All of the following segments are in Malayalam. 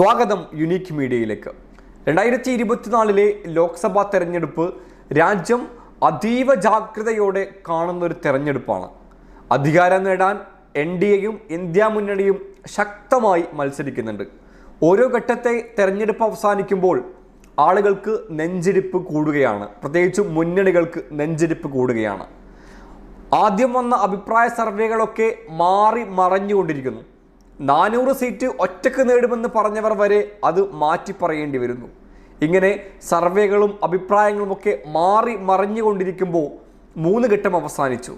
സ്വാഗതം യുണീക്ക് മീഡിയയിലേക്ക്. രണ്ടായിരത്തി ഇരുപത്തിനാലിലെ ലോക്സഭാ തെരഞ്ഞെടുപ്പ് രാജ്യം അതീവ ജാഗ്രതയോടെ കാണുന്ന ഒരു തെരഞ്ഞെടുപ്പാണ്. അധികാരം നേടാൻ എൻ ഡി എയും ഇന്ത്യ മുന്നണിയും ശക്തമായി മത്സരിക്കുന്നുണ്ട്. ഓരോ ഘട്ടത്തെ തെരഞ്ഞെടുപ്പ് അവസാനിക്കുമ്പോൾ ആളുകൾക്ക് നെഞ്ചിരിപ്പ് കൂടുകയാണ്. പ്രത്യേകിച്ച് മുന്നണികൾക്ക് നെഞ്ചിരിപ്പ് കൂടുകയാണ്. ആദ്യം വന്ന അഭിപ്രായ സർവേകളൊക്കെ മാറി മറഞ്ഞുകൊണ്ടിരിക്കുന്നു. നാനൂറ് സീറ്റ് ഒറ്റയ്ക്ക് നേടുമെന്ന് പറഞ്ഞവർ വരെ അത് മാറ്റി പറയേണ്ടി വരുന്നു. ഇങ്ങനെ സർവേകളും അഭിപ്രായങ്ങളുമൊക്കെ മാറി മറിഞ്ഞുകൊണ്ടിരിക്കുമ്പോൾ മൂന്ന് ഘട്ടം അവസാനിച്ചു.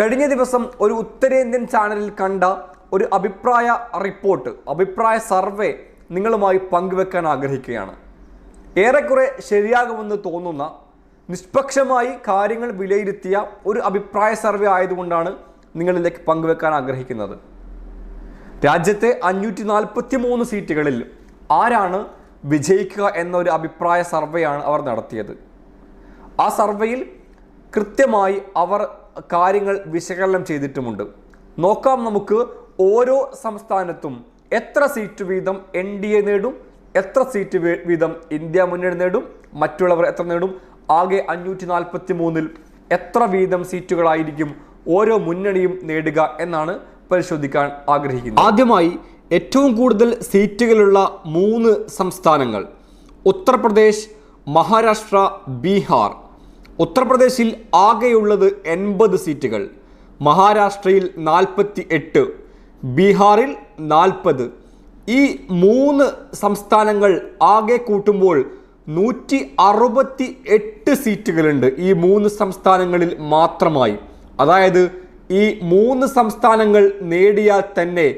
കഴിഞ്ഞ ദിവസം ഒരു ഉത്തരേന്ത്യൻ ചാനലിൽ കണ്ട ഒരു അഭിപ്രായ റിപ്പോർട്ട് അഭിപ്രായ സർവേ നിങ്ങളുമായി പങ്കുവെക്കാൻ ആഗ്രഹിക്കുകയാണ്. ഏറെക്കുറെ ശരിയാകുമെന്ന് തോന്നുന്ന നിഷ്പക്ഷമായി കാര്യങ്ങൾ വിലയിരുത്തിയ ഒരു അഭിപ്രായ സർവേ ആയതുകൊണ്ടാണ് നിങ്ങളിലേക്ക് പങ്കുവെക്കാൻ ആഗ്രഹിക്കുന്നത്. രാജ്യത്തെ അഞ്ഞൂറ്റി നാൽപ്പത്തി മൂന്ന് സീറ്റുകളിൽ ആരാണ് വിജയിക്കുക എന്നൊരു അഭിപ്രായ സർവേയാണ് അവർ നടത്തിയത്. ആ സർവേയിൽ കൃത്യമായി അവർ കാര്യങ്ങൾ വിശകലനം ചെയ്തിട്ടുമുണ്ട്. നോക്കാം നമുക്ക് ഓരോ സംസ്ഥാനത്തും എത്ര സീറ്റ് വീതം എൻ ഡി എ നേടും എത്ര സീറ്റ് വീതം ഇന്ത്യ മുന്നണി നേടും മറ്റുള്ളവർ എത്ര നേടും ആകെ അഞ്ഞൂറ്റി നാൽപ്പത്തി മൂന്നിൽ എത്ര വീതം സീറ്റുകളായിരിക്കും ഓരോ മുന്നണിയും നേടുക എന്നാണ് പരിശോധിക്കാൻ ആഗ്രഹിക്കുന്നു. ആദ്യമായി ഏറ്റവും കൂടുതൽ സീറ്റുകളുള്ള മൂന്ന് സംസ്ഥാനങ്ങൾ. ഉത്തർപ്രദേശ് മഹാരാഷ്ട്ര ബീഹാർ. ഉത്തർപ്രദേശിൽ ആകെയുള്ളത് എൺപത് സീറ്റുകൾ. മഹാരാഷ്ട്രയിൽ നാൽപ്പത്തി എട്ട് ബീഹാറിൽ നാൽപ്പത്. ഈ മൂന്ന് സംസ്ഥാനങ്ങൾ ആകെ കൂട്ടുമ്പോൾ നൂറ്റി അറുപത്തി എട്ട് സീറ്റുകളുണ്ട് ഈ മൂന്ന് സംസ്ഥാനങ്ങളിൽ മാത്രമായി. അതായത് ഈ മൂന്ന് സംസ്ഥാനങ്ങൾ നേടിയാൽ തന്നെ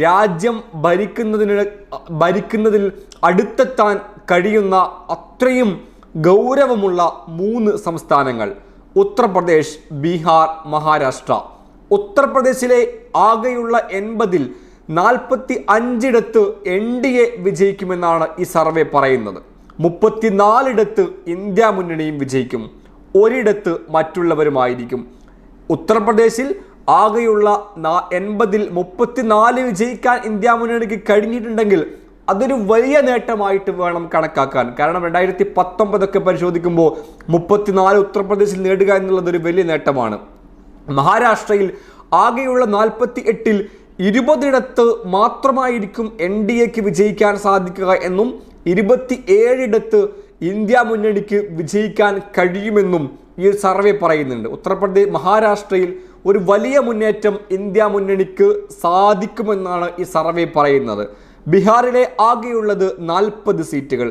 രാജ്യം ഭരിക്കുന്നതിന് ഭരിക്കുന്നതിൽ അടുത്തെത്താൻ കഴിയുന്ന അത്രയും ഗൗരവമുള്ള മൂന്ന് സംസ്ഥാനങ്ങൾ. ഉത്തർപ്രദേശ് ബീഹാർ മഹാരാഷ്ട്ര. ഉത്തർപ്രദേശിലെ ആകെയുള്ള എൺപതിൽ നാൽപ്പത്തി അഞ്ചിടത്ത് എൻ ഡി എ വിജയിക്കുമെന്നാണ് ഈ സർവേ പറയുന്നത്. മുപ്പത്തിനാലിടത്ത് ഇന്ത്യ മുന്നണിയും വിജയിക്കും. ഒരിടത്ത് മറ്റുള്ളവരുമായിരിക്കും. ഉത്തർപ്രദേശിൽ ആകെയുള്ള എൺപതിൽ മുപ്പത്തിനാല് വിജയിക്കാൻ ഇന്ത്യ മുന്നണിക്ക് കഴിഞ്ഞിട്ടുണ്ടെങ്കിൽ അതൊരു വലിയ നേട്ടമായിട്ട് വേണം കണക്കാക്കാൻ. കാരണം രണ്ടായിരത്തി പത്തൊമ്പതൊക്കെ പരിശോധിക്കുമ്പോൾ മുപ്പത്തിനാല് ഉത്തർപ്രദേശിൽ നേടുക എന്നുള്ളത് ഒരു വലിയ നേട്ടമാണ്. മഹാരാഷ്ട്രയിൽ ആകെയുള്ള നാൽപ്പത്തി എട്ടിൽ ഇരുപതിടത്ത് മാത്രമായിരിക്കും എൻ ഡി എക്ക് വിജയിക്കാൻ സാധിക്കുക എന്നും ഇരുപത്തി ഏഴിടത്ത് ഇന്ത്യ മുന്നണിക്ക് വിജയിക്കാൻ കഴിയുമെന്നും ഈ ഒരു സർവേ പറയുന്നുണ്ട്. ഉത്തർപ്രദേശ് മഹാരാഷ്ട്രയിൽ ഒരു വലിയ മുന്നേറ്റം ഇന്ത്യ മുന്നണിക്ക് സാധിക്കുമെന്നാണ് ഈ സർവേ പറയുന്നത്. ബീഹാറിലെ ആകെയുള്ളത് നാൽപ്പത് സീറ്റുകൾ.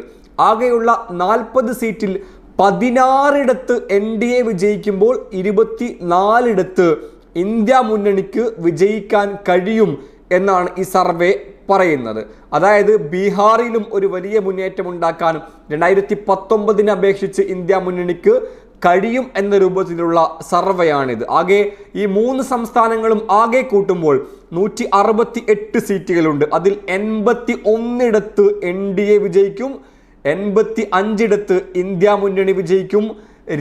ആകെയുള്ള നാൽപ്പത് സീറ്റിൽ പതിനാറിടത്ത് എൻ ഡി എ വിജയിക്കുമ്പോൾ ഇരുപത്തി നാലിടത്ത് ഇന്ത്യ മുന്നണിക്ക് വിജയിക്കാൻ കഴിയും എന്നാണ് ഈ സർവേ പറയുന്നത്. അതായത് ബീഹാറിലും ഒരു വലിയ മുന്നേറ്റം ഉണ്ടാക്കാനും രണ്ടായിരത്തി പത്തൊമ്പതിനെ അപേക്ഷിച്ച് ഇന്ത്യ മുന്നണിക്ക് കഴിയും എന്ന രൂപത്തിലുള്ള സർവേയാണിത്. ആകെ ഈ മൂന്ന് സംസ്ഥാനങ്ങളും ആകെ കൂട്ടുമ്പോൾ നൂറ്റി അറുപത്തി എട്ട് സീറ്റുകളുണ്ട്. അതിൽ എൺപത്തി ഒന്നിടത്ത് എൻ ഡി എ വിജയിക്കും എൺപത്തി അഞ്ചിടത്ത് ഇന്ത്യ മുന്നണി വിജയിക്കും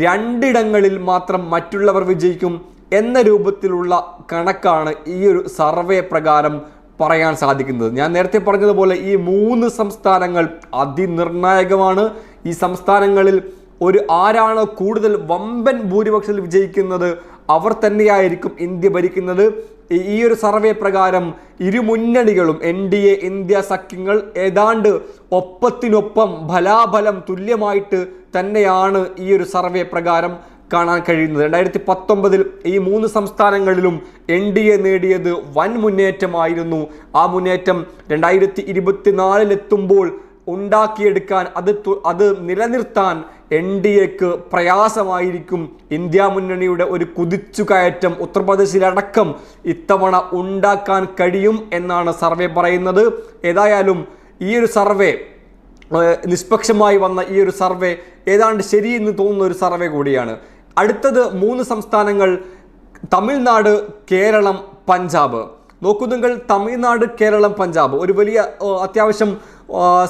രണ്ടിടങ്ങളിൽ മാത്രം മറ്റുള്ളവർ വിജയിക്കും എന്ന രൂപത്തിലുള്ള കണക്കാണ് ഈ ഒരു സർവേ പ്രകാരം പറയാൻ സാധിക്കുന്നത്. ഞാൻ നേരത്തെ പറഞ്ഞതുപോലെ ഈ മൂന്ന് സംസ്ഥാനങ്ങൾ അതിനിർണായകമാണ്. ഈ സംസ്ഥാനങ്ങളിൽ ഒരു ആരാണ് കൂടുതൽ വമ്പൻ ഭൂരിപക്ഷത്തിൽ വിജയിക്കുന്നത് അവർ തന്നെയായിരിക്കും ഇന്ത്യ ഭരിക്കുന്നത്. ഈ- ഒരു സർവേ പ്രകാരം ഇരു മുന്നണികളും എൻ ഡി എ ഇന്ത്യ സഖ്യങ്ങൾ ഏതാണ്ട് ഒപ്പത്തിനൊപ്പം ഫലാഫലം തുല്യമായിട്ട് തന്നെയാണ് ഈ ഒരു സർവേ പ്രകാരം കാണാൻ കഴിയുന്നത്. രണ്ടായിരത്തി പത്തൊമ്പതിൽ ഈ മൂന്ന് സംസ്ഥാനങ്ങളിലും എൻ ഡി എ നേടിയത് വൻ മുന്നേറ്റമായിരുന്നു. ആ മുന്നേറ്റം രണ്ടായിരത്തി ഇരുപത്തിനാലിലെത്തുമ്പോൾ ഉണ്ടാക്കിയെടുക്കാൻ അത് അത് നിലനിർത്താൻ എൻ ഡി എക്ക് പ്രയാസമായിരിക്കും. ഇന്ത്യ മുന്നണിയുടെ ഒരു കുതിച്ചുകയറ്റം ഉത്തർപ്രദേശിലടക്കം ഇത്തവണ ഉണ്ടാക്കാൻ കഴിയും എന്നാണ് സർവേ പറയുന്നത്. ഏതായാലും ഈ ഒരു സർവേ നിഷ്പക്ഷമായി വന്ന ഈ ഒരു സർവേ ഏതാണ്ട് ശരിയെന്ന് തോന്നുന്ന ഒരു സർവേ കൂടിയാണ്. അടുത്തത് മൂന്ന് സംസ്ഥാനങ്ങൾ തമിഴ്നാട് കേരളം പഞ്ചാബ്. നോക്കൂ നിങ്ങൾ തമിഴ്നാട് കേരളം പഞ്ചാബ്. ഒരു വലിയ അത്യാവശ്യം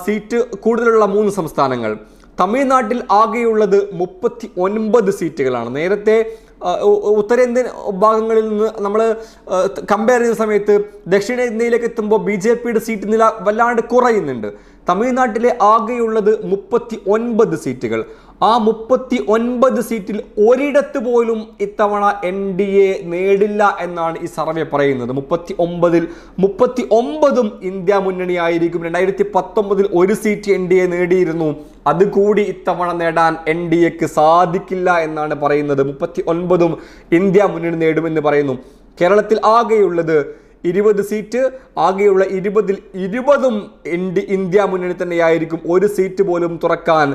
സീറ്റ് കൂടുതലുള്ള മൂന്ന് സംസ്ഥാനങ്ങൾ. തമിഴ്നാട്ടിൽ ആകെയുള്ളത് മുപ്പത്തി ഒൻപത് സീറ്റുകളാണ്. നേരത്തെ ഉത്തരേന്ത്യൻ ഭാഗങ്ങളിൽ നിന്ന് നമ്മൾ കമ്പയർ ചെയ്യുന്ന സമയത്ത് ദക്ഷിണേന്ത്യയിലേക്ക് എത്തുമ്പോൾ ബി ജെ പിയുടെ സീറ്റ് നില വല്ലാണ്ട് കുറയുന്നുണ്ട്. തമിഴ്നാട്ടിലെ ആകെയുള്ളത് മുപ്പത്തി ഒൻപത് സീറ്റുകൾ. ആ മുപ്പത്തി ഒൻപത് സീറ്റിൽ ഒരിടത്ത് പോലും ഇത്തവണ എൻ ഡി എ നേടില്ല എന്നാണ് ഈ സർവേ പറയുന്നത്. മുപ്പത്തി ഒമ്പതിൽ മുപ്പത്തി ഒമ്പതും ഇന്ത്യ മുന്നണിയായിരിക്കും. രണ്ടായിരത്തി പത്തൊമ്പതിൽ ഒരു സീറ്റ് എൻ ഡി എ നേടിയിരുന്നു. അതുകൂടി ഇത്തവണ നേടാൻ എൻ ഡി എക്ക് സാധിക്കില്ല എന്നാണ് പറയുന്നത്. മുപ്പത്തി ഒൻപതും ഇന്ത്യ മുന്നണി നേടുമെന്ന് പറയുന്നു. കേരളത്തിൽ ആകെയുള്ളത് ഇരുപത് സീറ്റ് ആകെയുള്ള ഇരുപതിൽ ഇരുപതും ഇന്ത്യ ഇന്ത്യ മുന്നണി തന്നെയായിരിക്കും. ഒരു സീറ്റ് പോലും തുറക്കാൻ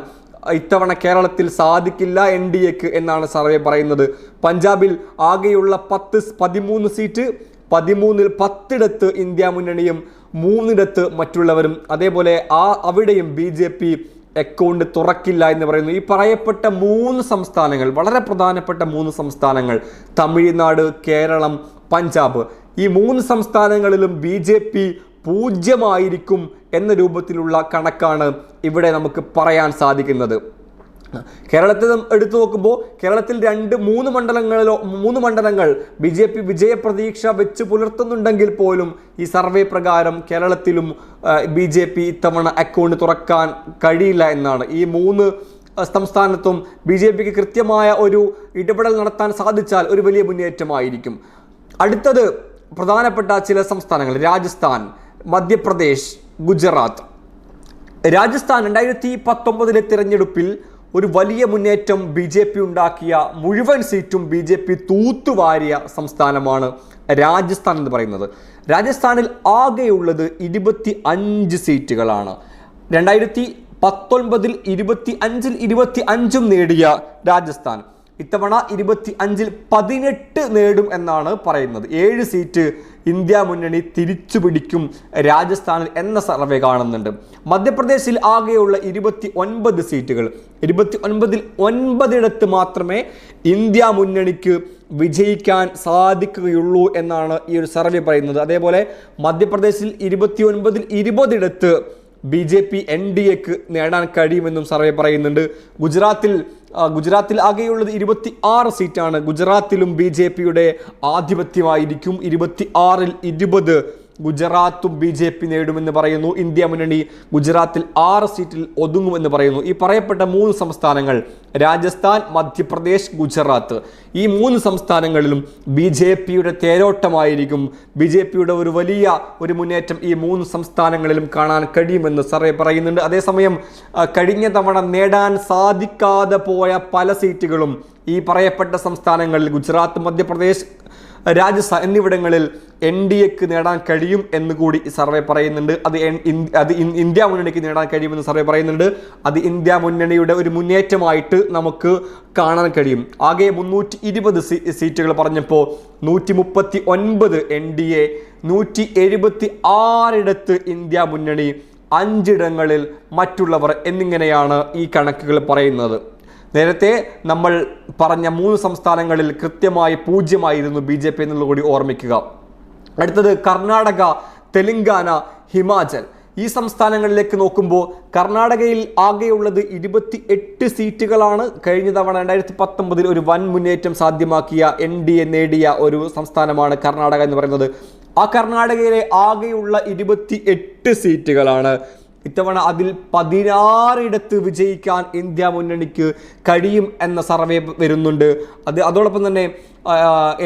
ഇത്തവണ കേരളത്തിൽ സാധിക്കില്ല എൻ ഡി എക്ക് എന്നാണ് സർവേ പറയുന്നത്. പഞ്ചാബിൽ ആകെയുള്ള പത്ത് പതിമൂന്ന് സീറ്റ് പതിമൂന്നിൽ പത്തിടത്ത് ഇന്ത്യ മുന്നണിയും മൂന്നിടത്ത് മറ്റുള്ളവരും. അതേപോലെ ആ അവിടെയും ബി ജെ പി അക്കൗണ്ട് തുറക്കില്ല എന്ന് പറയുന്നു. ഈ പറയപ്പെട്ട മൂന്ന് സംസ്ഥാനങ്ങൾ വളരെ പ്രധാനപ്പെട്ട മൂന്ന് സംസ്ഥാനങ്ങൾ തമിഴ്നാട് കേരളം പഞ്ചാബ്. ഈ മൂന്ന് സംസ്ഥാനങ്ങളിലും ബി ജെ പി പൂജ്യമായിരിക്കും എന്ന രൂപത്തിലുള്ള കണക്കാണ് ഇവിടെ നമുക്ക് പറയാൻ സാധിക്കുന്നത്. കേരളത്തിൽ എടുത്തു നോക്കുമ്പോൾ കേരളത്തിൽ രണ്ട് മൂന്ന് മണ്ഡലങ്ങളിലോ മൂന്ന് മണ്ഡലങ്ങൾ ബി ജെ പി വിജയപ്രതീക്ഷ വെച്ച് പുലർത്തുന്നുണ്ടെങ്കിൽ പോലും ഈ സർവേ പ്രകാരം കേരളത്തിലും ബി ജെ പി ഇത്തവണ അക്കൗണ്ട് തുറക്കാൻ കഴിയില്ല എന്നാണ്. ഈ മൂന്ന് സംസ്ഥാനത്തും ബി ജെ പിക്ക് കൃത്യമായ ഒരു ഇടപെടൽ നടത്താൻ സാധിച്ചാൽ ഒരു വലിയ മുന്നേറ്റമായിരിക്കും. അടുത്തത് പ്രധാനപ്പെട്ട ചില സംസ്ഥാനങ്ങൾ രാജസ്ഥാൻ. മധ്യപ്രദേശ് ഗുജറാത്ത്. രാജസ്ഥാൻ രണ്ടായിരത്തി പത്തൊമ്പതിലെ തിരഞ്ഞെടുപ്പിൽ ഒരു വലിയ മുന്നേറ്റം ബി ജെ പി ഉണ്ടാക്കിയ മുഴുവൻ സീറ്റും ബി ജെ പി തൂത്തുവാരിയ സംസ്ഥാനമാണ് രാജസ്ഥാൻ എന്ന് പറയുന്നത്. രാജസ്ഥാനിൽ ആകെയുള്ളത് ഇരുപത്തി അഞ്ച് സീറ്റുകളാണ്. രണ്ടായിരത്തി പത്തൊൻപതിൽ ഇരുപത്തി അഞ്ചിൽ ഇരുപത്തി അഞ്ചും നേടിയ രാജസ്ഥാൻ. ഇത്തവണ ഇരുപത്തി അഞ്ചിൽ പതിനെട്ട് നേടും എന്നാണ് പറയുന്നത്. ഏഴ് സീറ്റ് ഇന്ത്യ മുന്നണി തിരിച്ചു പിടിക്കും രാജസ്ഥാനിൽ എന്ന സർവേ കാണുന്നുണ്ട്. മധ്യപ്രദേശിൽ ആകെയുള്ള ഇരുപത്തി ഒൻപത് സീറ്റുകൾ. ഇരുപത്തി ഒൻപതിൽ ഒൻപതിടത്ത് മാത്രമേ ഇന്ത്യ മുന്നണിക്ക് വിജയിക്കാൻ സാധിക്കുകയുള്ളൂ എന്നാണ് ഈ ഒരു സർവേ പറയുന്നത്. അതേപോലെ മധ്യപ്രദേശിൽ ഇരുപത്തി ഒൻപതിൽ ഇരുപതിടത്ത് B J P N D എക്ക് നേടാൻ കഴിയുമെന്നും സർവേ പറയുന്നുണ്ട്. ഗുജറാത്തിൽ ഗുജറാത്തിൽ ആകെയുള്ളത് ഇരുപത്തി ആറ് സീറ്റാണ്. ഗുജറാത്തിലും ബി ജെ പിയുടെ ആധിപത്യമായിരിക്കും. ഇരുപത്തി ആറിൽ ഇരുപത് ഗുജറാത്തും ബി ജെ പി നേടുമെന്ന് പറയുന്നു. ഇന്ത്യ മുന്നണി ഗുജറാത്തിൽ ആറ് സീറ്റിൽ ഒതുങ്ങുമെന്ന് പറയുന്നു. ഈ പറയപ്പെട്ട മൂന്ന് സംസ്ഥാനങ്ങൾ രാജസ്ഥാൻ മധ്യപ്രദേശ് ഗുജറാത്ത്. ഈ മൂന്ന് സംസ്ഥാനങ്ങളിലും ബി ജെ പിയുടെ തേരോട്ടമായിരിക്കും. ബി ജെ പിയുടെ ഒരു വലിയ ഒരു മുന്നേറ്റം ഈ മൂന്ന് സംസ്ഥാനങ്ങളിലും കാണാൻ കഴിയുമെന്ന് സർവേ പറയുന്നുണ്ട്. അതേസമയം കഴിഞ്ഞ തവണ നേടാൻ സാധിക്കാതെ പോയ പല സീറ്റുകളും ഈ പറയപ്പെട്ട സംസ്ഥാനങ്ങളിൽ ഗുജറാത്ത് മധ്യപ്രദേശ് രാജസ്ഥാൻ എന്നിവിടങ്ങളിൽ എൻ ഡി എക്ക് നേടാൻ കഴിയും എന്ന് കൂടി ഈ സർവേ പറയുന്നുണ്ട്. അത് അത് ഇന്ത്യ മുന്നണിക്ക് നേടാൻ കഴിയുമെന്ന് സർവേ പറയുന്നുണ്ട്. അത് ഇന്ത്യ മുന്നണിയുടെ ഒരു മുന്നേറ്റമായിട്ട് നമുക്ക് കാണാൻ കഴിയും. ആകെ മുന്നൂറ്റി ഇരുപത് സീറ്റുകൾ പറഞ്ഞപ്പോൾ നൂറ്റി മുപ്പത്തി ഒൻപത് എൻ ഡി എ നൂറ്റി എഴുപത്തി ആറിടത്ത് ഇന്ത്യ മുന്നണി അഞ്ചിടങ്ങളിൽ മറ്റുള്ളവർ എന്നിങ്ങനെയാണ് ഈ കണക്കുകൾ പറയുന്നത്. നേരത്തെ നമ്മൾ പറഞ്ഞ മൂന്ന് സംസ്ഥാനങ്ങളിൽ കൃത്യമായി പൂജ്യമായിരുന്നു ബി ജെ പി എന്നുള്ളത് കൂടി ഓർമ്മിക്കുക. അടുത്തത് കർണാടക തെലങ്കാന ഹിമാചൽ. ഈ സംസ്ഥാനങ്ങളിലേക്ക് നോക്കുമ്പോൾ കർണാടകയിൽ ആകെയുള്ളത് ഇരുപത്തി എട്ട് സീറ്റുകളാണ് കഴിഞ്ഞ തവണ രണ്ടായിരത്തി പത്തൊമ്പതിൽ ഒരു വൻ മുന്നേറ്റം സാധ്യമാക്കിയ എൻ ഡി എ നേടിയ ഒരു സംസ്ഥാനമാണ് കർണാടക എന്ന് പറയുന്നത്. ആ കർണാടകയിലെ ആകെയുള്ള ഇരുപത്തി എട്ട് സീറ്റുകളാണ് ഇത്തവണ അതിൽ പതിനാറിടത്ത് വിജയിക്കാൻ ഇന്ത്യ മുന്നണിക്ക് കഴിയും എന്ന സർവേ വരുന്നുണ്ട്. അത് അതോടൊപ്പം തന്നെ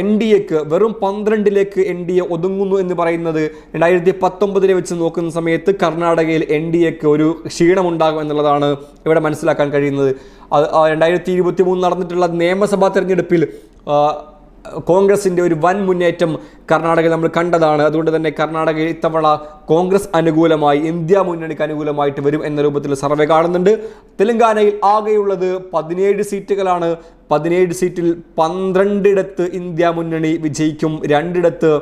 എൻ ഡി എക്ക് വെറും പന്ത്രണ്ടിലേക്ക് എൻ ഡി എ ഒതുങ്ങുന്നു എന്ന് പറയുന്നത് രണ്ടായിരത്തി പത്തൊമ്പതിലെ വെച്ച് നോക്കുന്ന സമയത്ത് കർണാടകയിൽ എൻ ഡി എക്ക് ഒരു ക്ഷീണമുണ്ടാകും എന്നുള്ളതാണ് ഇവിടെ മനസ്സിലാക്കാൻ കഴിയുന്നത്. രണ്ടായിരത്തി ഇരുപത്തി മൂന്ന് നടന്നിട്ടുള്ള നിയമസഭാ തെരഞ്ഞെടുപ്പിൽ ആ, കോൺഗ്രസിന്റെ ഒരു വൻ മുന്നേറ്റം കർണാടകയിൽ നമ്മൾ കണ്ടതാണ്. അതുകൊണ്ട് തന്നെ കർണാടകയിൽ ഇത്തവണ കോൺഗ്രസ് അനുകൂലമായി ഇന്ത്യ മുന്നണിക്ക് അനുകൂലമായിട്ട് വരും എന്ന രൂപത്തിൽ സർവേ കാണുന്നുണ്ട്. തെലങ്കാനയിൽ ആകെയുള്ളത് പതിനേഴ് സീറ്റുകളാണ്. പതിനേഴ് സീറ്റിൽ പന്ത്രണ്ടിടത്ത് ഇന്ത്യ മുന്നണി വിജയിക്കും രണ്ടിടത്ത്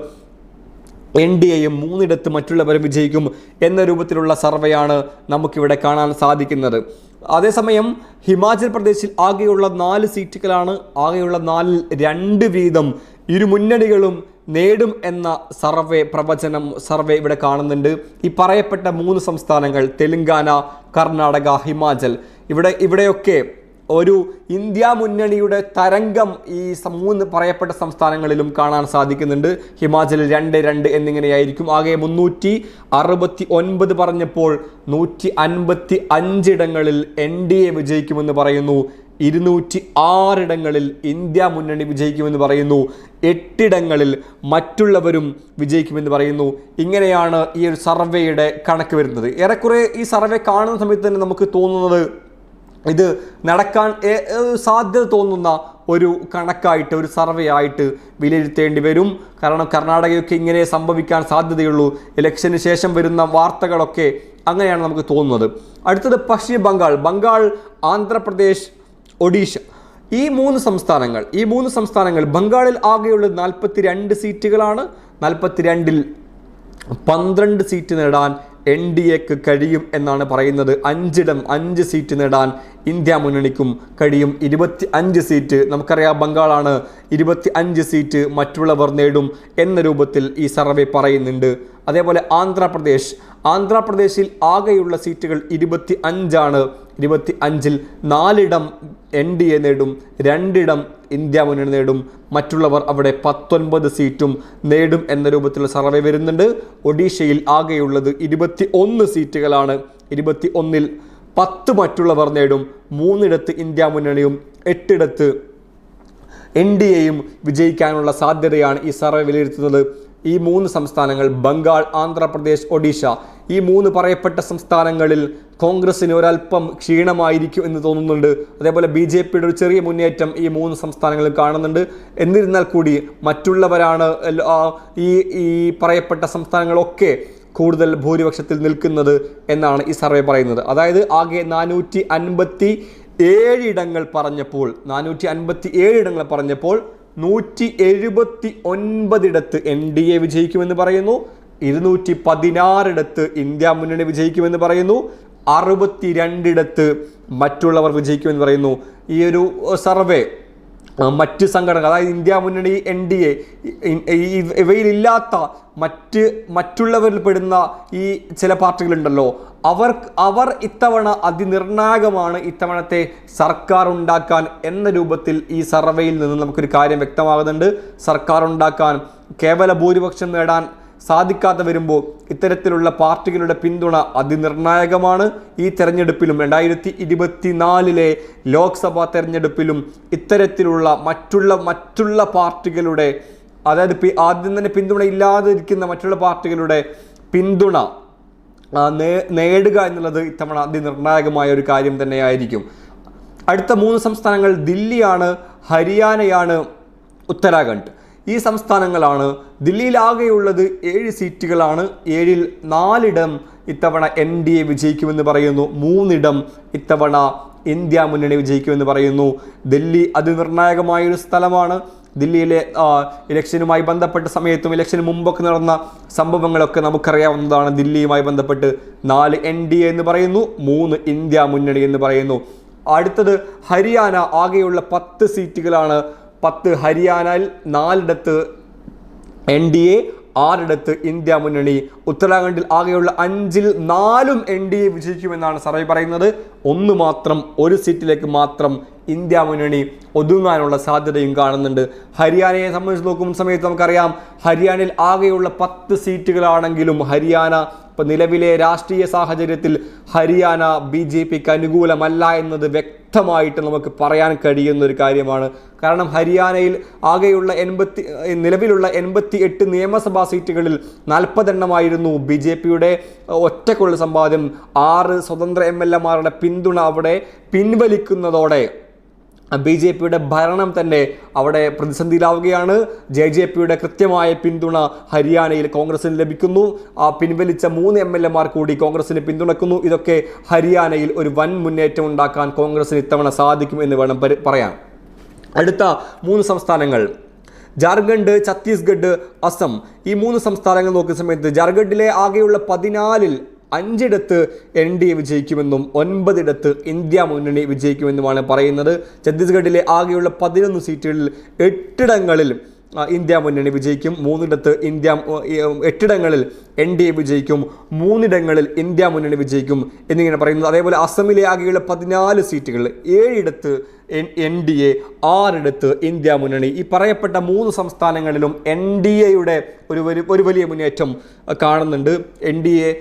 എൻ ഡി എയും മൂന്നിടത്ത് മറ്റുള്ളവരും വിജയിക്കും എന്ന രൂപത്തിലുള്ള സർവേയാണ് നമുക്കിവിടെ കാണാൻ സാധിക്കുന്നത്. അതേസമയം ഹിമാചൽ പ്രദേശിൽ ആകെയുള്ള നാല് സീറ്റുകളാണ് ആകെയുള്ള നാലിൽ രണ്ട് വീതം ഇരു മുന്നണികളും നേടും എന്ന സർവേ പ്രവചനം സർവേ ഇവിടെ കാണുന്നുണ്ട്. ഈ പറയപ്പെട്ട മൂന്ന് സംസ്ഥാനങ്ങൾ തെലങ്കാന കർണാടക ഹിമാചൽ. ഇവിടെ ഇവിടെയൊക്കെ ഒരു ഇന്ത്യ മുന്നണിയുടെ തരംഗം ഈ മൂന്ന് പറയപ്പെട്ട സംസ്ഥാനങ്ങളിലും കാണാൻ സാധിക്കുന്നുണ്ട്. ഹിമാചലിൽ രണ്ട് രണ്ട് എന്നിങ്ങനെയായിരിക്കും. ആകെ മുന്നൂറ്റി അറുപത്തി ഒൻപത് പറഞ്ഞപ്പോൾ നൂറ്റി അൻപത്തി അഞ്ചിടങ്ങളിൽ എൻ ഡി എ വിജയിക്കുമെന്ന് പറയുന്നു. ഇരുന്നൂറ്റി ആറിടങ്ങളിൽ ഇന്ത്യ മുന്നണി വിജയിക്കുമെന്ന് പറയുന്നു. എട്ടിടങ്ങളിൽ മറ്റുള്ളവരും വിജയിക്കുമെന്ന് പറയുന്നു. ഇങ്ങനെയാണ് ഈ ഒരു സർവേയുടെ കണക്ക് വരുന്നത്. ഏറെക്കുറെ ഈ സർവേ കാണുന്ന സമയത്ത് തന്നെ നമുക്ക് തോന്നുന്നത് ഇത് നടക്കാൻ സാധ്യത തോന്നുന്ന ഒരു കണക്കായിട്ട് ഒരു സർവേ ആയിട്ട് വിലയിരുത്തേണ്ടി വരും. കാരണം കർണാടകയൊക്കെ ഇങ്ങനെ സംഭവിക്കാൻ സാധ്യതയുള്ളൂ. ഇലക്ഷന് ശേഷം വരുന്ന വാർത്തകളൊക്കെ അങ്ങനെയാണ് നമുക്ക് തോന്നുന്നത്. അടുത്തത് പശ്ചിമ ബംഗാൾ. ബംഗാൾ ആന്ധ്രാപ്രദേശ് ഒഡീഷ. ഈ മൂന്ന് സംസ്ഥാനങ്ങൾ ഈ മൂന്ന് സംസ്ഥാനങ്ങൾ ബംഗാളിൽ ആകെയുള്ളത് നാൽപ്പത്തി രണ്ട് സീറ്റുകളാണ്. നാൽപ്പത്തി രണ്ടിൽ പന്ത്രണ്ട് സീറ്റ് നേടാൻ എൻ ഡി എക്ക് കഴിയും എന്നാണ് പറയുന്നത്. അഞ്ചിടം അഞ്ച് സീറ്റ് നേടാൻ ഇന്ത്യ മുന്നണിക്കും കഴിയും. ഇരുപത്തി അഞ്ച് സീറ്റ് നമുക്കറിയാം ബംഗാളാണ്. ഇരുപത്തി അഞ്ച് സീറ്റ് മറ്റുള്ളവർ നേടും എന്ന രൂപത്തിൽ ഈ സർവേ പറയുന്നുണ്ട്. അതേപോലെ ആന്ധ്രാപ്രദേശ്. ആന്ധ്രാപ്രദേശിൽ ആകെയുള്ള സീറ്റുകൾ ഇരുപത്തി അഞ്ചാണ് ഇരുപത്തി അഞ്ചിൽ നാലിടം എൻ ഡി എ നേടും രണ്ടിടം ഇന്ത്യ മുന്നണി നേടും. മറ്റുള്ളവർ അവിടെ പത്തൊൻപത് സീറ്റും നേടും എന്ന രൂപത്തിലുള്ള സർവേ വരുന്നുണ്ട്. ഒഡീഷയിൽ ആകെയുള്ളത് ഇരുപത്തി ഒന്ന് സീറ്റുകളാണ്. ഇരുപത്തി ഒന്നിൽ പത്ത് മറ്റുള്ളവർ നേടും മൂന്നിടത്ത് ഇന്ത്യ മുന്നണിയും എട്ടിടത്ത് എൻ ഡി എയും വിജയിക്കാനുള്ള സാധ്യതയാണ് ഈ സർവേ വിലയിരുത്തുന്നത്. ഈ മൂന്ന് സംസ്ഥാനങ്ങൾ ബംഗാൾ ആന്ധ്രാപ്രദേശ് ഒഡീഷ ഈ മൂന്ന് പറയപ്പെട്ട സംസ്ഥാനങ്ങളിൽ കോൺഗ്രസിന് ഒരല്പം ക്ഷീണമായിരിക്കും എന്ന് തോന്നുന്നുണ്ട്. അതേപോലെ ബി ജെ പിയുടെ ഒരു ചെറിയ മുന്നേറ്റം ഈ മൂന്ന് സംസ്ഥാനങ്ങളിൽ കാണുന്നുണ്ട്. എന്നിരുന്നാൽ കൂടി മറ്റുള്ളവരാണ് ഈ ഈ പറയപ്പെട്ട സംസ്ഥാനങ്ങളൊക്കെ കൂടുതൽ ഭൂരിപക്ഷത്തിൽ നിൽക്കുന്നത് എന്നാണ് ഈ സർവേ പറയുന്നത്. അതായത് ആകെ നാനൂറ്റി അൻപത്തി ഏഴിടങ്ങൾ പറഞ്ഞപ്പോൾ നാനൂറ്റി അൻപത്തി ഏഴിടങ്ങൾ പറഞ്ഞപ്പോൾ നൂറ്റി എഴുപത്തി ഒൻപതിടത്ത് എൻ ഡി എ വിജയിക്കുമെന്ന് പറയുന്നു. ഇരുന്നൂറ്റി പതിനാറിടത്ത് ഇന്ത്യ മുന്നണി വിജയിക്കുമെന്ന് പറയുന്നു. അറുപത്തി രണ്ടിടത്ത് മറ്റുള്ളവർ വിജയിക്കുമെന്ന് പറയുന്നു. ഈ ഒരു സർവേ മറ്റ് സംഘടനകൾ അതായത് ഇന്ത്യ മുന്നണി എൻ ഡി എ ഇവയിലില്ലാത്ത മറ്റ് മറ്റുള്ളവരിൽ പെടുന്ന ഈ ചില പാർട്ടികളുണ്ടല്ലോ. അവർ അവർ ഇത്തവണ അതിനിർണായകമാണ് ഇത്തവണത്തെ സർക്കാർ ഉണ്ടാക്കാൻ എന്ന രൂപത്തിൽ ഈ സർവേയിൽ നിന്ന് നമുക്കൊരു കാര്യം വ്യക്തമാകുന്നുണ്ട്. സർക്കാർ ഉണ്ടാക്കാൻ കേവല ഭൂരിപക്ഷം നേടാൻ സാധിക്കാതെ വരുമ്പോൾ ഇത്തരത്തിലുള്ള പാർട്ടികളുടെ പിന്തുണ അതിനിർണായകമാണ്. ഈ തെരഞ്ഞെടുപ്പിലും രണ്ടായിരത്തി ഇരുപത്തി നാലിലെ ലോക്സഭാ തെരഞ്ഞെടുപ്പിലും ഇത്തരത്തിലുള്ള മറ്റുള്ള മറ്റുള്ള പാർട്ടികളുടെ അതായത് ആദ്യം തന്നെ പിന്തുണ ഇല്ലാതിരിക്കുന്ന മറ്റുള്ള പാർട്ടികളുടെ പിന്തുണ നേടുക എന്നുള്ളത് ഇത്തവണ അതിനിർണായകമായ ഒരു കാര്യം തന്നെയായിരിക്കും. അടുത്ത മൂന്ന് സംസ്ഥാനങ്ങൾ ദില്ലിയാണ് ഹരിയാനയാണ് ഉത്തരാഖണ്ഡ്. ഈ സംസ്ഥാനങ്ങളാണ് ദില്ലിയിലാകെയുള്ളത് ഏഴ് സീറ്റുകളാണ്. ഏഴിൽ നാലിടം ഇത്തവണ എൻ ഡി എ വിജയിക്കുമെന്ന് പറയുന്നു. മൂന്നിടം ഇത്തവണ ഇന്ത്യ മുന്നണി വിജയിക്കുമെന്ന് പറയുന്നു. ദില്ലി അതിനിർണായകമായൊരു സ്ഥലമാണ്. ദില്ലിയിലെ ഇലക്ഷനുമായി ബന്ധപ്പെട്ട സമയത്തും ഇലക്ഷന് മുമ്പൊക്കെ നടന്ന സംഭവങ്ങളൊക്കെ നമുക്കറിയാവുന്നതാണ്. ദില്ലിയുമായി ബന്ധപ്പെട്ട് നാല് എൻ ഡി എ എന്ന് പറയുന്നു മൂന്ന് ഇന്ത്യ മുന്നണി എന്ന് പറയുന്നു. അടുത്തത് ഹരിയാന ആകെയുള്ള പത്ത് സീറ്റുകളാണ്. പത്ത് ഹരിയാനയിൽ നാലിടത്ത് എൻ ഡി എ ആറിടത്ത് ഇന്ത്യ മുന്നണി ഉത്തരാഖണ്ഡിൽ ആകെയുള്ള അഞ്ചിൽ നാലും എൻ ഡി എ വിജയിക്കുമെന്നാണ് സർവേ പറയുന്നത്. ഒന്ന് മാത്രം ഒരു സീറ്റിലേക്ക് മാത്രം ഇന്ത്യ മുന്നണി ഒതുങ്ങാനുള്ള സാധ്യതയും കാണുന്നുണ്ട്. ഹരിയാനയെ സംബന്ധിച്ച് നോക്കുന്ന സമയത്ത് നമുക്കറിയാം ഹരിയാനയിൽ ആകെയുള്ള പത്ത് സീറ്റുകളാണെങ്കിലും ഹരിയാന ഇപ്പം നിലവിലെ രാഷ്ട്രീയ സാഹചര്യത്തിൽ ഹരിയാന ബി ജെ പിക്ക് അനുകൂലമല്ല എന്നത് വ്യക്തമായിട്ട് നമുക്ക് പറയാൻ കഴിയുന്ന ഒരു കാര്യമാണ്. കാരണം ഹരിയാനയിൽ ആകെയുള്ള എൺപത്തി നിലവിലുള്ള എൺപത്തി എട്ട് നിയമസഭാ സീറ്റുകളിൽ നാൽപ്പതെണ്ണമായിരുന്നു ബി ജെ പിയുടെ ഒറ്റക്കുള്ള സമ്പാദ്യം. ആറ് സ്വതന്ത്ര എം എൽ എമാരുടെ പിന്തുണ അവിടെ പിൻവലിക്കുന്നതോടെ ബി ജെ പിയുടെ ഭരണം തന്നെ അവിടെ പ്രതിസന്ധിയിലാവുകയാണ്. ജെ ജെ പിയുടെ കൃത്യമായ പിന്തുണ ഹരിയാനയിൽ കോൺഗ്രസിന് ലഭിക്കുന്നു. ആ പിൻവലിച്ച മൂന്ന് എം എൽ എമാർ കൂടി കോൺഗ്രസിനെ പിന്തുണക്കുന്നു. ഇതൊക്കെ ഹരിയാനയിൽ ഒരു വൻ മുന്നേറ്റം ഉണ്ടാക്കാൻ കോൺഗ്രസിന് ഇത്തവണ സാധിക്കും എന്ന് വേണം പറയാൻ. അടുത്ത മൂന്ന് സംസ്ഥാനങ്ങൾ. ജാർഖണ്ഡ് ഛത്തീസ്ഗഡ് അസം. ഈ മൂന്ന് സംസ്ഥാനങ്ങൾ നോക്കുന്ന സമയത്ത് ജാർഖണ്ഡിലെ ആകെയുള്ള പതിനാലിൽ അഞ്ചിടത്ത് എൻ ഡി എ വിജയിക്കുമെന്നും ഒൻപതിടത്ത് ഇന്ത്യ മുന്നണി വിജയിക്കുമെന്നുമാണ് പറയുന്നത്. ഛത്തീസ്ഗഡിലെ ആകെയുള്ള പതിനൊന്ന് സീറ്റുകളിൽ എട്ടിടങ്ങളിൽ ഇന്ത്യ മുന്നണി വിജയിക്കും. മൂന്നിടത്ത് ഇന്ത്യ എട്ടിടങ്ങളിൽ എൻ ഡി എ വിജയിക്കും. മൂന്നിടങ്ങളിൽ ഇന്ത്യ മുന്നണി വിജയിക്കും എന്നിങ്ങനെ പറയുന്നത്. അതേപോലെ അസമിലെ ആകെയുള്ള പതിനാല് സീറ്റുകളിൽ ഏഴിടത്ത് എൻ ഡി എ ആറിടത്ത് ഇന്ത്യ മുന്നണി. ഈ പറയപ്പെട്ട മൂന്ന് സംസ്ഥാനങ്ങളിലും എൻ ഡി എയുടെ ഒരു ഒരു വലിയ മുന്നേറ്റം കാണുന്നുണ്ട്. എൻ ഡി എ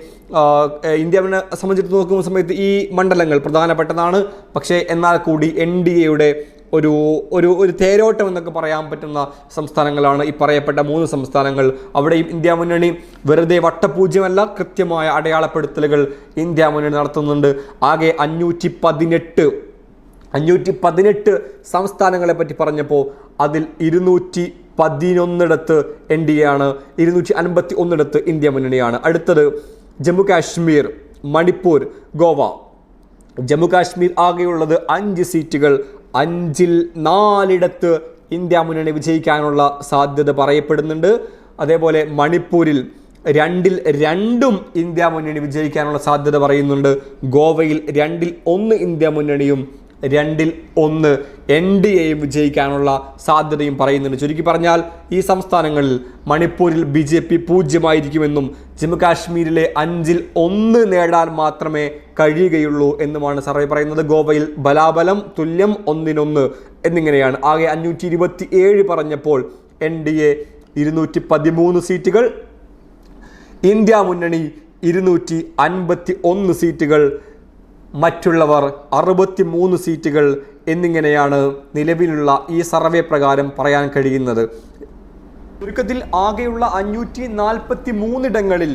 ഇന്ത്യ മുന്നെ സംബന്ധിച്ച് നോക്കുന്ന സമയത്ത് ഈ മണ്ഡലങ്ങൾ പ്രധാനപ്പെട്ടതാണ്. പക്ഷേ എന്നാൽ കൂടി എൻ ഡി എയുടെ ഒരു ഒരു ഒരു തേരോട്ടം എന്നൊക്കെ പറയാൻ പറ്റുന്ന സംസ്ഥാനങ്ങളാണ് ഈ പറയപ്പെട്ട മൂന്ന് സംസ്ഥാനങ്ങൾ. അവിടെയും ഇന്ത്യ മുന്നണി വെറുതെ വട്ടപൂജ്യമല്ല കൃത്യമായ അടയാളപ്പെടുത്തലുകൾ ഇന്ത്യ മുന്നണി നടത്തുന്നുണ്ട്. ആകെ അഞ്ഞൂറ്റി പതിനെട്ട് അഞ്ഞൂറ്റി പതിനെട്ട് സംസ്ഥാനങ്ങളെ പറ്റി പറഞ്ഞപ്പോൾ അതിൽ ഇരുന്നൂറ്റി പതിനൊന്നിടത്ത് എൻ ഡി എ ആണ് ഇരുന്നൂറ്റി അൻപത്തി ഒന്നിടത്ത് ഇന്ത്യ മുന്നണിയാണ്. അടുത്തത് ജമ്മു കാശ്മീർ മണിപ്പൂർ ഗോവ. ജമ്മു കാശ്മീർ ആകെയുള്ളത് അഞ്ച് സീറ്റുകൾ അഞ്ചിൽ നാലിടത്ത് ഇന്ത്യ മുന്നണി വിജയിക്കാനുള്ള സാധ്യത പറയപ്പെടുന്നുണ്ട്. അതേപോലെ മണിപ്പൂരിൽ രണ്ടിൽ രണ്ടും ഇന്ത്യ മുന്നണി വിജയിക്കാനുള്ള സാധ്യത പറയുന്നുണ്ട്. ഗോവയിൽ രണ്ടിൽ ഒന്ന് ഇന്ത്യ മുന്നണിയും രണ്ടിൽ ഒന്ന് എൻ ഡി എയും വിജയിക്കാനുള്ള സാധ്യതയും പറയുന്നുണ്ട്. ചുരുക്കി പറഞ്ഞാൽ ഈ സംസ്ഥാനങ്ങളിൽ മണിപ്പൂരിൽ ബി ജെ പി പൂജ്യമായിരിക്കുമെന്നും ജമ്മുകാശ്മീരിലെ അഞ്ചിൽ ഒന്ന് നേടാൻ മാത്രമേ കഴിയുകയുള്ളൂ എന്നുമാണ് സർവേ പറയുന്നത്. ഗോവയിൽ ബലാബലം തുല്യം ഒന്നിനൊന്ന് എന്നിങ്ങനെയാണ്. ആകെ അഞ്ഞൂറ്റി ഇരുപത്തി ഏഴ് പറഞ്ഞപ്പോൾ എൻ ഡി എ ഇരുന്നൂറ്റി പതിമൂന്ന് സീറ്റുകൾ ഇന്ത്യ മുന്നണി ഇരുന്നൂറ്റി അൻപത്തി ഒന്ന് സീറ്റുകൾ മറ്റുള്ളവർ അറുപത്തി മൂന്ന് സീറ്റുകൾ എന്നിങ്ങനെയാണ് നിലവിലുള്ള ഈ സർവേ പ്രകാരം പറയാൻ കഴിയുന്നത്. ചുരുക്കത്തിൽ ആകെയുള്ള അഞ്ഞൂറ്റി നാൽപ്പത്തി മൂന്നിടങ്ങളിൽ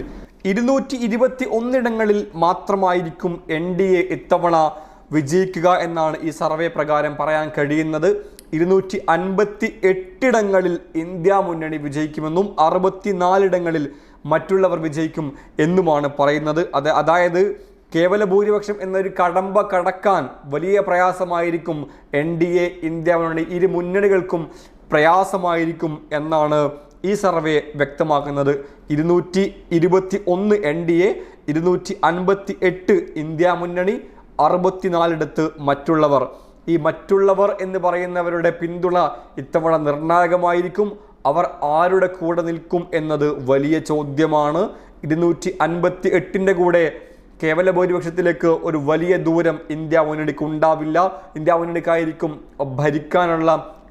ഇരുന്നൂറ്റി ഇരുപത്തി ഒന്നിടങ്ങളിൽ മാത്രമായിരിക്കും എൻ ഡി എ ഇത്തവണ വിജയിക്കുക എന്നാണ് ഈ സർവേ പ്രകാരം പറയാൻ കഴിയുന്നത്. ഇരുന്നൂറ്റി അൻപത്തി എട്ടിടങ്ങളിൽ ഇന്ത്യ മുന്നണി വിജയിക്കുമെന്നും അറുപത്തിനാലിടങ്ങളിൽ മറ്റുള്ളവർ വിജയിക്കും എന്നുമാണ് പറയുന്നത്. അത് അതായത് കേവല ഭൂരിപക്ഷം എന്നൊരു കടമ്പ കടക്കാൻ വലിയ പ്രയാസമായിരിക്കും എൻ ഡി എ ഇന്ത്യ മുന്നണി ഇരു മുന്നണികൾക്കും പ്രയാസമായിരിക്കും എന്നാണ് ഈ സർവേ വ്യക്തമാക്കുന്നത്. ഇരുന്നൂറ്റി ഇരുപത്തി ഒന്ന് എൻ ഡി എ ഇരുന്നൂറ്റി അൻപത്തി എട്ട് ഇന്ത്യ മുന്നണി അറുപത്തിനാലിടത്ത് മറ്റുള്ളവർ. ഈ മറ്റുള്ളവർ എന്ന് പറയുന്നവരുടെ പിന്തുണ ഇത്തവണ നിർണായകമായിരിക്കും. അവർ ആരുടെ കൂടെ നിൽക്കും എന്നത് വലിയ ചോദ്യമാണ്. ഇരുന്നൂറ്റി അൻപത്തി എട്ടിന്റെ കൂടെ കേവല ഭൂരിപക്ഷത്തിലേക്ക് ഒരു വലിയ ദൂരം ഇന്ത്യ മുന്നണിക്ക് ഉണ്ടാവില്ല. ഇന്ത്യ മുന്നണിക്കായിരിക്കും ഭരിക്കാനുള്ള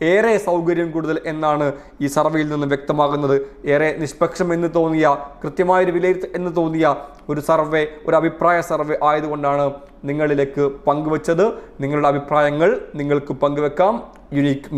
ഏറെ സൗകര്യം കൂടുതൽ എന്നാണ് ഈ സർവേയിൽ നിന്ന് വ്യക്തമാകുന്നത്. ഏറെ നിഷ്പക്ഷം എന്ന് തോന്നിയ കൃത്യമായൊരു വിലയിരുത്തൽ എന്ന് തോന്നിയ ഒരു സർവേ ഒരു അഭിപ്രായ സർവേ ആയതുകൊണ്ടാണ് നിങ്ങളിലേക്ക് പങ്കുവച്ചത്. നിങ്ങളുടെ അഭിപ്രായങ്ങൾ നിങ്ങൾക്ക് പങ്കുവെക്കാം. യുനീക്ക്